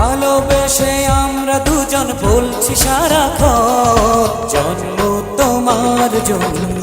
ভালোবেসে আমরা দুজন বলছি সারাক্ষণ জন্ম তোমার জন্য।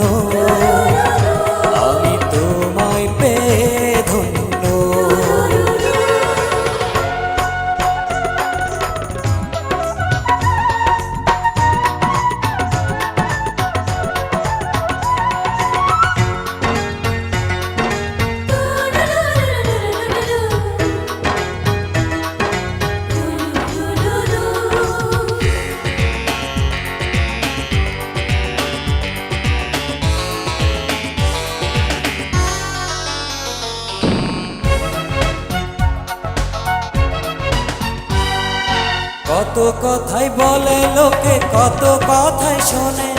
কত কথাই বলে লোকে কত কথাই শোনে।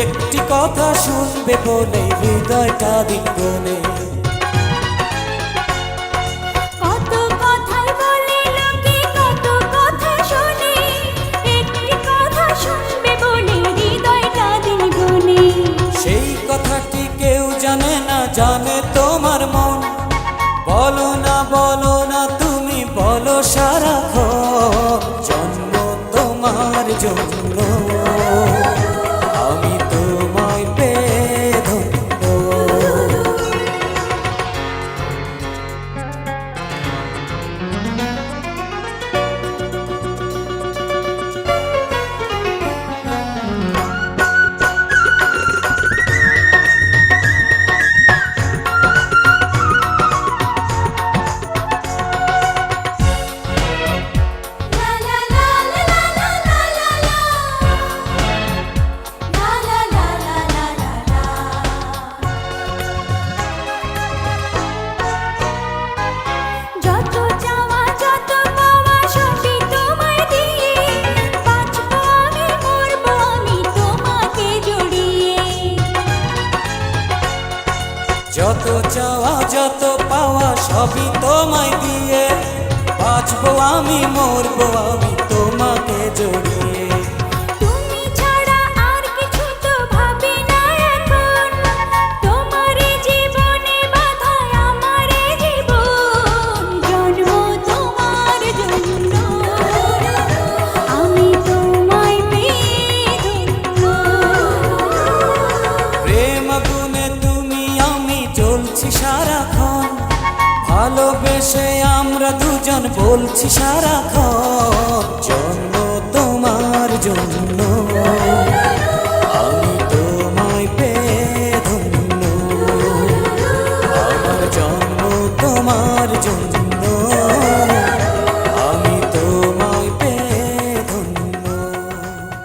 একটি কথা শুনবে বলে হৃদয়টা দিন যত চাওয়া যত পাওয়া সবই তোমায় দিয়ে বাঁচবো আমি মরবো বলছি সারাক্ষণ ভালোবেসে আমরা দুজন বলছি সারাক্ষণ জন্ম তোমার জন্য।